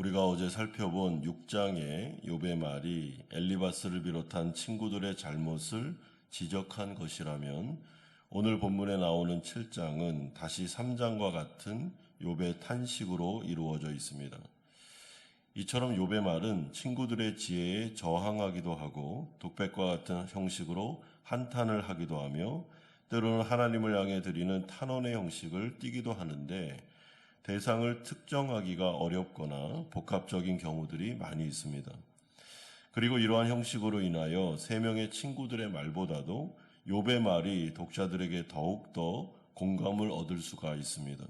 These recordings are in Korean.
우리가 어제 살펴본 6장의 욥의 말이 엘리바스를 비롯한 친구들의 잘못을 지적한 것이라면 오늘 본문에 나오는 7장은 다시 3장과 같은 욥의 탄식으로 이루어져 있습니다. 이처럼 욥의 말은 친구들의 지혜에 저항하기도 하고 독백과 같은 형식으로 한탄을 하기도 하며 때로는 하나님을 향해 드리는 탄원의 형식을 띠기도 하는데 대상을 특정하기가 어렵거나 복합적인 경우들이 많이 있습니다. 그리고 이러한 형식으로 인하여 세 명의 친구들의 말보다도 욥의 말이 독자들에게 더욱 더 공감을 얻을 수가 있습니다.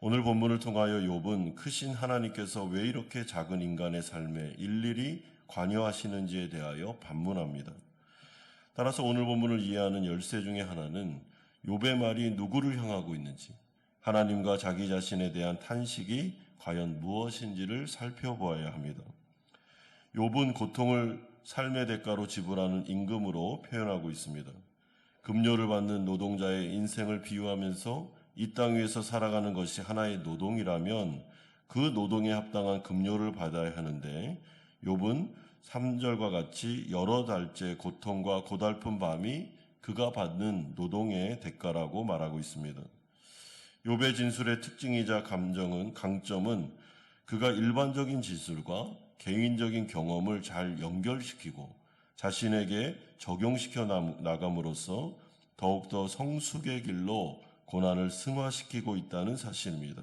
오늘 본문을 통하여 욥은 크신 하나님께서 왜 이렇게 작은 인간의 삶에 일일이 관여하시는지에 대하여 반문합니다. 따라서 오늘 본문을 이해하는 열쇠 중에 하나는 욥의 말이 누구를 향하고 있는지 하나님과 자기 자신에 대한 탄식이 과연 무엇인지를 살펴보아야 합니다. 욥은 고통을 삶의 대가로 지불하는 임금으로 표현하고 있습니다. 급료를 받는 노동자의 인생을 비유하면서 이 땅 위에서 살아가는 것이 하나의 노동이라면 그 노동에 합당한 급료를 받아야 하는데 욥은 3절과 같이 여러 달째 고통과 고달픈 밤이 그가 받는 노동의 대가라고 말하고 있습니다. 욥의 진술의 특징이자 감정은 강점은 그가 일반적인 지술과 개인적인 경험을 잘 연결시키고 자신에게 적용시켜 나감으로써 더욱더 성숙의 길로 고난을 승화시키고 있다는 사실입니다.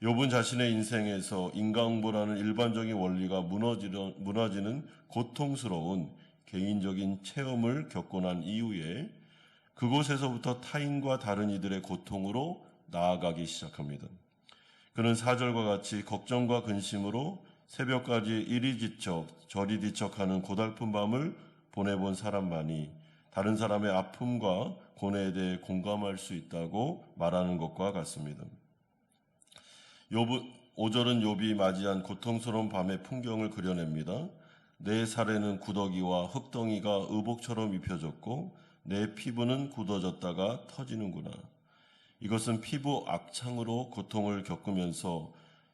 욥은 자신의 인생에서 인간보라는 일반적인 원리가 무너지는 고통스러운 개인적인 체험을 겪고 난 이후에 그곳에서부터 타인과 다른 이들의 고통으로 나아가기 시작합니다. 그는 사절과 같이 걱정과 근심으로 새벽까지 이리 지척 저리 지척하는 고달픈 밤을 보내본 사람만이 다른 사람의 아픔과 고뇌에 대해 공감할 수 있다고 말하는 것과 같습니다. 욥은 5절은 욥이 맞이한 고통스러운 밤의 풍경을 그려냅니다. 내 살에는 구더기와 흙덩이가 의복처럼 입혀졌고 내 피부는 굳어졌다가 터지는구나. 이것은 피부 악창으로 고통을 겪으면서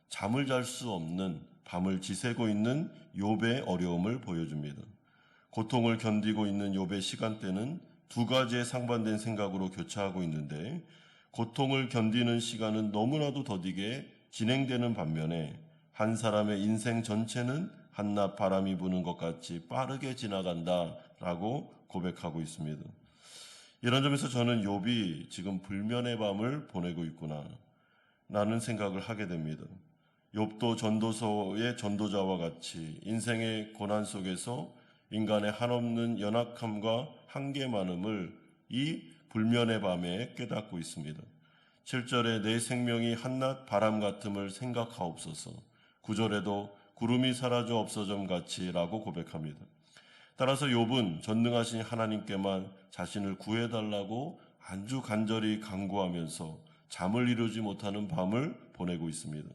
잠을 잘 수 없는 밤을 지새고 있는 욥의 어려움을 보여줍니다. 고통을 견디고 있는 욥의 시간대는 두 가지의 상반된 생각으로 교차하고 있는데 고통을 견디는 시간은 너무나도 더디게 진행되는 반면에 한 사람의 인생 전체는 한낮 바람이 부는 것 같이 빠르게 지나간다라고 고백하고 있습니다. 이런 점에서 저는 욥이 지금 불면의 밤을 보내고 있구나 라는 생각을 하게 됩니다. 욥도 전도서의 전도자와 같이 인생의 고난 속에서 인간의 한없는 연약함과 한계만음을 이 불면의 밤에 깨닫고 있습니다. 7절에 내 생명이 한낮 바람 같음을 생각하옵소서. 9절에도 구름이 사라져 없어점 같이라고 고백합니다. 따라서 욥은 전능하신 하나님께만 자신을 구해달라고 안주 간절히 간구하면서 잠을 이루지 못하는 밤을 보내고 있습니다.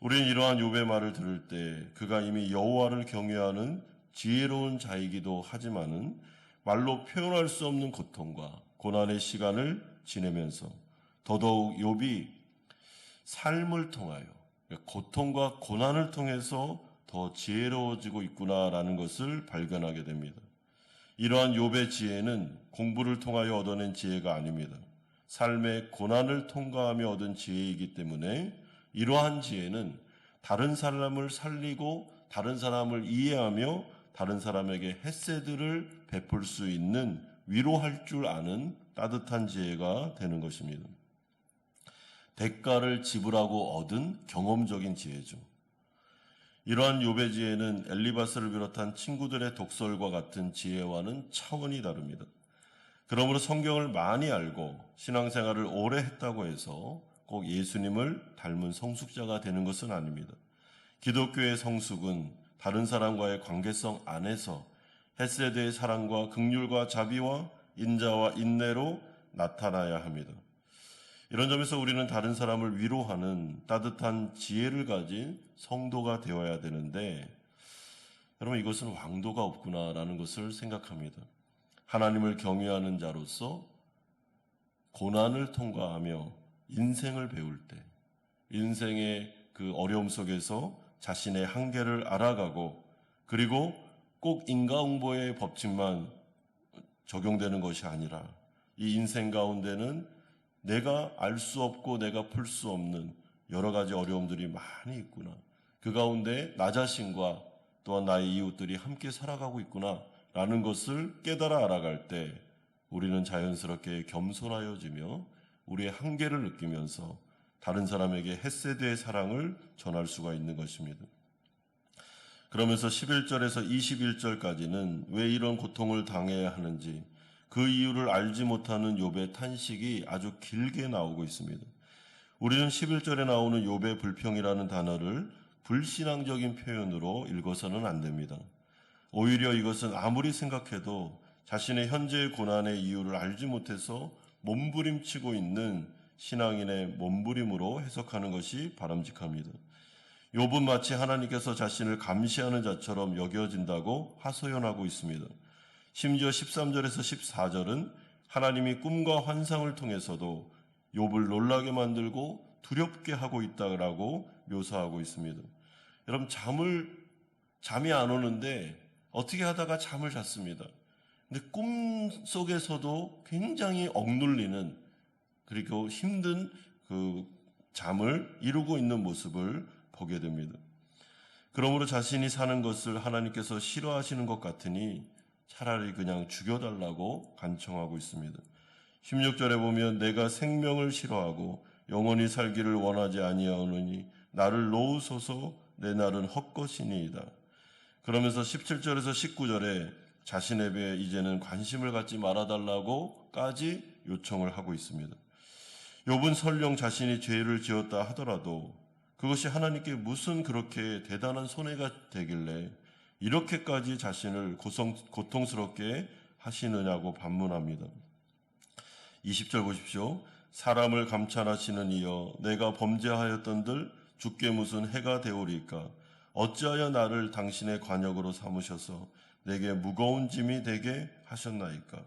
우리는 이러한 욥의 말을 들을 때 그가 이미 여호와를 경외하는 지혜로운 자이기도 하지만은 말로 표현할 수 없는 고통과 고난의 시간을 지내면서 더더욱 욥이 삶을 통하여 고통과 고난을 통해서 더 지혜로워지고 있구나라는 것을 발견하게 됩니다. 이러한 욥의 지혜는 공부를 통하여 얻어낸 지혜가 아닙니다. 삶의 고난을 통과하며 얻은 지혜이기 때문에 이러한 지혜는 다른 사람을 살리고 다른 사람을 이해하며 다른 사람에게 햇새들을 베풀 수 있는 위로할 줄 아는 따뜻한 지혜가 되는 것입니다. 대가를 지불하고 얻은 경험적인 지혜죠. 이러한 요배 지혜는 엘리바스를 비롯한 친구들의 독설과 같은 지혜와는 차원이 다릅니다. 그러므로 성경을 많이 알고 신앙생활을 오래 했다고 해서 꼭 예수님을 닮은 성숙자가 되는 것은 아닙니다. 기독교의 성숙은 다른 사람과의 관계성 안에서 햇세드의 사랑과 극률과 자비와 인자와 인내로 나타나야 합니다. 이런 점에서 우리는 다른 사람을 위로하는 따뜻한 지혜를 가진 성도가 되어야 되는데 여러분 이것은 왕도가 없구나라는 것을 생각합니다. 하나님을 경외하는 자로서 고난을 통과하며 인생을 배울 때 인생의 그그 어려움 속에서 자신의 한계를 알아가고 그리고 꼭 인과응보의 법칙만 적용되는 것이 아니라 이 인생 가운데는 내가 알 수 없고 내가 풀 수 없는 여러 가지 어려움들이 많이 있구나. 그 가운데 나 자신과 또한 나의 이웃들이 함께 살아가고 있구나. 라는 것을 깨달아 알아갈 때 우리는 자연스럽게 겸손하여지며 우리의 한계를 느끼면서 다른 사람에게 햇세드의 사랑을 전할 수가 있는 것입니다. 그러면서 11절에서 21절까지는 왜 이런 고통을 당해야 하는지 그 이유를 알지 못하는 욥의 탄식이 아주 길게 나오고 있습니다. 우리는 11절에 나오는 욥의 불평이라는 단어를 불신앙적인 표현으로 읽어서는 안 됩니다. 오히려 이것은 아무리 생각해도 자신의 현재의 고난의 이유를 알지 못해서 몸부림치고 있는 신앙인의 몸부림으로 해석하는 것이 바람직합니다. 욥은 마치 하나님께서 자신을 감시하는 자처럼 여겨진다고 하소연하고 있습니다. 심지어 13절에서 14절은 하나님이 꿈과 환상을 통해서도 욥을 놀라게 만들고 두렵게 하고 있다라고 묘사하고 있습니다. 여러분 잠을 잠이 안 오는데 어떻게 하다가 잠을 잤습니다. 근데 꿈 속에서도 굉장히 억눌리는 그리고 힘든 그 잠을 이루고 있는 모습을 보게 됩니다. 그러므로 자신이 사는 것을 하나님께서 싫어하시는 것 같으니 차라리 그냥 죽여달라고 간청하고 있습니다. 16절에 보면 내가 생명을 싫어하고 영원히 살기를 원하지 아니하오느니 나를 놓으소서 내 날은 헛것이니이다. 그러면서 17절에서 19절에 자신에 대해 이제는 관심을 갖지 말아달라고까지 요청을 하고 있습니다. 욥은 설령 자신이 죄를 지었다 하더라도 그것이 하나님께 무슨 그렇게 대단한 손해가 되길래 이렇게까지 자신을 고성, 고통스럽게 하시느냐고 반문합니다. 20절 보십시오. 사람을 감찰하시는 이여 내가 범죄하였던들 주께 무슨 해가 되오리까 어찌하여 나를 당신의 관역으로 삼으셔서 내게 무거운 짐이 되게 하셨나이까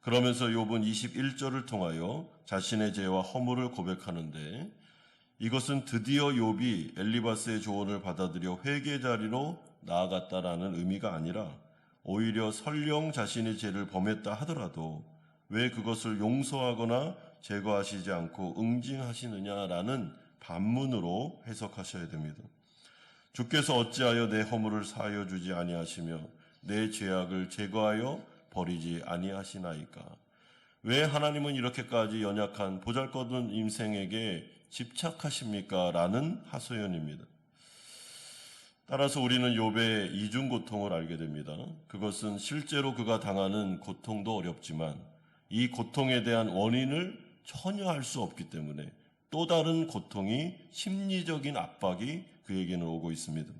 그러면서 욥은 21절을 통하여 자신의 죄와 허물을 고백하는데 이것은 드디어 욥이 엘리바스의 조언을 받아들여 회개 자리로 나아갔다라는 의미가 아니라 오히려 설령 자신의 죄를 범했다 하더라도 왜 그것을 용서하거나 제거하시지 않고 응징하시느냐라는 반문으로 해석하셔야 됩니다. 주께서 어찌하여 내 허물을 사하여 주지 아니하시며 내 죄악을 제거하여 버리지 아니하시나이까? 왜 하나님은 이렇게까지 연약한 보잘것없는 인생에게 집착하십니까? 라는 하소연입니다. 따라서 우리는 욥의 이중 고통을 알게 됩니다. 그것은 실제로 그가 당하는 고통도 어렵지만 이 고통에 대한 원인을 전혀 알 수 없기 때문에 또 다른 고통이 심리적인 압박이 그에게는 오고 있습니다.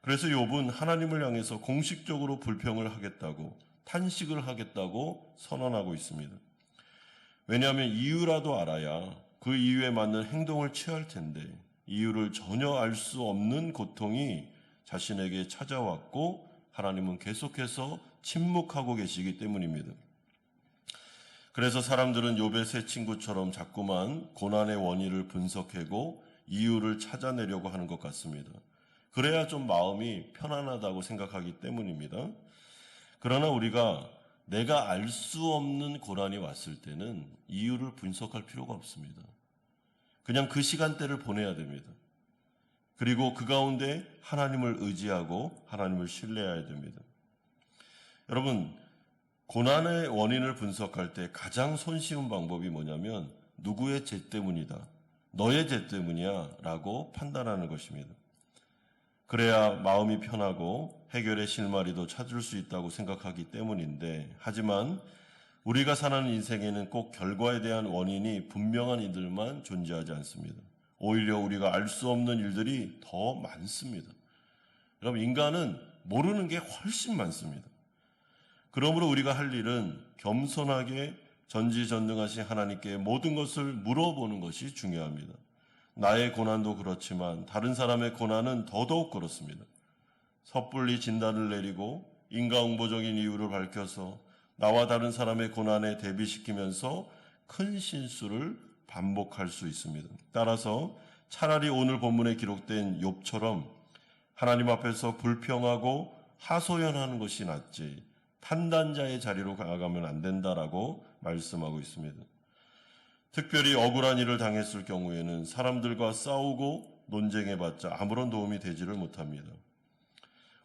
그래서 욥은 하나님을 향해서 공식적으로 불평을 하겠다고 탄식을 하겠다고 선언하고 있습니다. 왜냐하면 이유라도 알아야 그 이유에 맞는 행동을 취할 텐데 이유를 전혀 알 수 없는 고통이 자신에게 찾아왔고 하나님은 계속해서 침묵하고 계시기 때문입니다. 그래서 사람들은 욥의 새 친구처럼 자꾸만 고난의 원인을 분석하고 이유를 찾아내려고 하는 것 같습니다. 그래야 좀 마음이 편안하다고 생각하기 때문입니다. 그러나 우리가 내가 알 수 없는 고난이 왔을 때는 이유를 분석할 필요가 없습니다. 그냥 그 시간대를 보내야 됩니다. 그리고 그 가운데 하나님을 의지하고 하나님을 신뢰해야 됩니다. 여러분, 고난의 원인을 분석할 때 가장 손쉬운 방법이 뭐냐면 누구의 죄 때문이다. 너의 죄 때문이야. 라고 판단하는 것입니다. 그래야 마음이 편하고 해결의 실마리도 찾을 수 있다고 생각하기 때문인데, 하지만 우리가 사는 인생에는 꼭 결과에 대한 원인이 분명한 이들만 존재하지 않습니다. 오히려 우리가 알 수 없는 일들이 더 많습니다. 여러분, 인간은 모르는 게 훨씬 많습니다. 그러므로 우리가 할 일은 겸손하게 전지전능하신 하나님께 모든 것을 물어보는 것이 중요합니다. 나의 고난도 그렇지만 다른 사람의 고난은 더더욱 그렇습니다. 섣불리 진단을 내리고 인과응보적인 이유를 밝혀서 나와 다른 사람의 고난에 대비시키면서 큰 실수를 반복할 수 있습니다. 따라서 차라리 오늘 본문에 기록된 욥처럼 하나님 앞에서 불평하고 하소연하는 것이 낫지 판단자의 자리로 가가면 안 된다라고 말씀하고 있습니다. 특별히 억울한 일을 당했을 경우에는 사람들과 싸우고 논쟁해봤자 아무런 도움이 되지를 못합니다.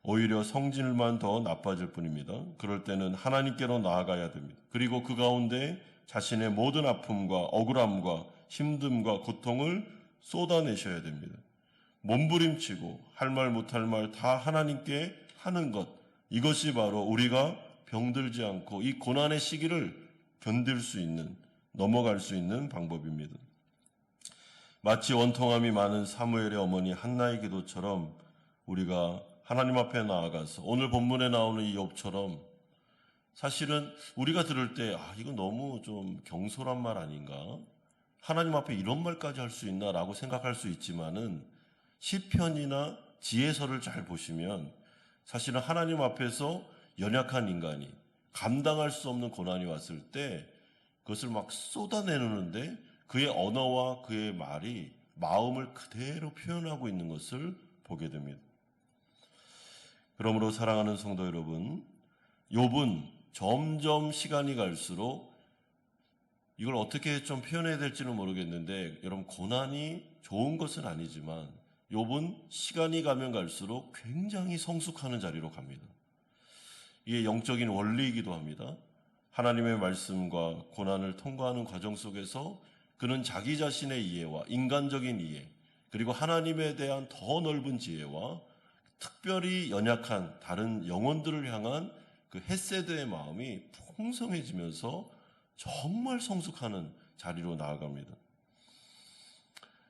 오히려 성질만 더 나빠질 뿐입니다. 그럴 때는 하나님께로 나아가야 됩니다. 그리고 그 가운데 자신의 모든 아픔과 억울함과 힘듦과 고통을 쏟아내셔야 됩니다. 몸부림치고 할 말 못할 말 다 하나님께 하는 것 이것이 바로 우리가 병들지 않고 이 고난의 시기를 견딜 수 있는 넘어갈 수 있는 방법입니다. 마치 원통함이 많은 사무엘의 어머니 한나의 기도처럼 우리가 하나님 앞에 나아가서 오늘 본문에 나오는 이 욥처럼 사실은 우리가 들을 때 아, 이거 너무 좀 경솔한 말 아닌가? 하나님 앞에 이런 말까지 할 수 있나라고 생각할 수 있지만은 시편이나 지혜서를 잘 보시면 사실은 하나님 앞에서 연약한 인간이 감당할 수 없는 고난이 왔을 때 그것을 막 쏟아내는데 그의 언어와 그의 말이 마음을 그대로 표현하고 있는 것을 보게 됩니다. 그러므로 사랑하는 성도 여러분, 욥은 점점 시간이 갈수록 이걸 어떻게 좀 표현해야 될지는 모르겠는데 여러분 고난이 좋은 것은 아니지만 욥은 시간이 가면 갈수록 굉장히 성숙하는 자리로 갑니다. 이게 영적인 원리이기도 합니다. 하나님의 말씀과 고난을 통과하는 과정 속에서 그는 자기 자신의 이해와 인간적인 이해, 그리고 하나님에 대한 더 넓은 지혜와 특별히 연약한 다른 영혼들을 향한 그 헤세드의 마음이 풍성해지면서 정말 성숙하는 자리로 나아갑니다.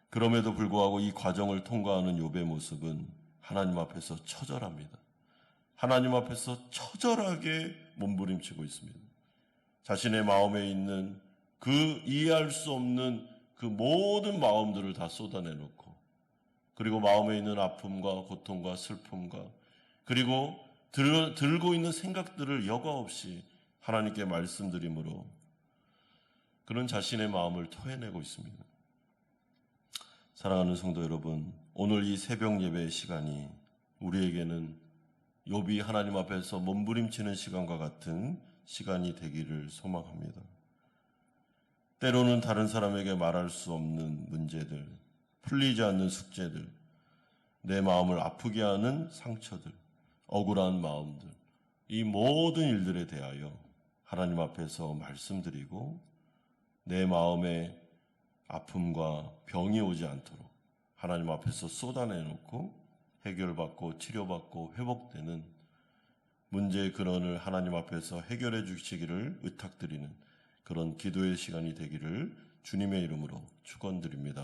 그럼에도 불구하고 이 과정을 통과하는 욥의 모습은 하나님 앞에서 처절합니다. 하나님 앞에서 처절하게 몸부림치고 있습니다. 자신의 마음에 있는 그 이해할 수 없는 그 모든 마음들을 다 쏟아내놓고 그리고 마음에 있는 아픔과 고통과 슬픔과 그리고 들, 들고 있는 생각들을 여과 없이 하나님께 말씀드림으로 그런 자신의 마음을 토해내고 있습니다. 사랑하는 성도 여러분, 오늘 이 새벽 예배의 시간이 우리에게는 욥이 하나님 앞에서 몸부림치는 시간과 같은 시간이 되기를 소망합니다. 때로는 다른 사람에게 말할 수 없는 문제들, 풀리지 않는 숙제들, 내 마음을 아프게 하는 상처들, 억울한 마음들, 이 모든 일들에 대하여 하나님 앞에서 말씀드리고 내 마음에 아픔과 병이 오지 않도록 하나님 앞에서 쏟아내놓고 해결받고 치료받고 회복되는 문제의 근원을 하나님 앞에서 해결해 주시기를 의탁드리는 그런 기도의 시간이 되기를 주님의 이름으로 축원드립니다.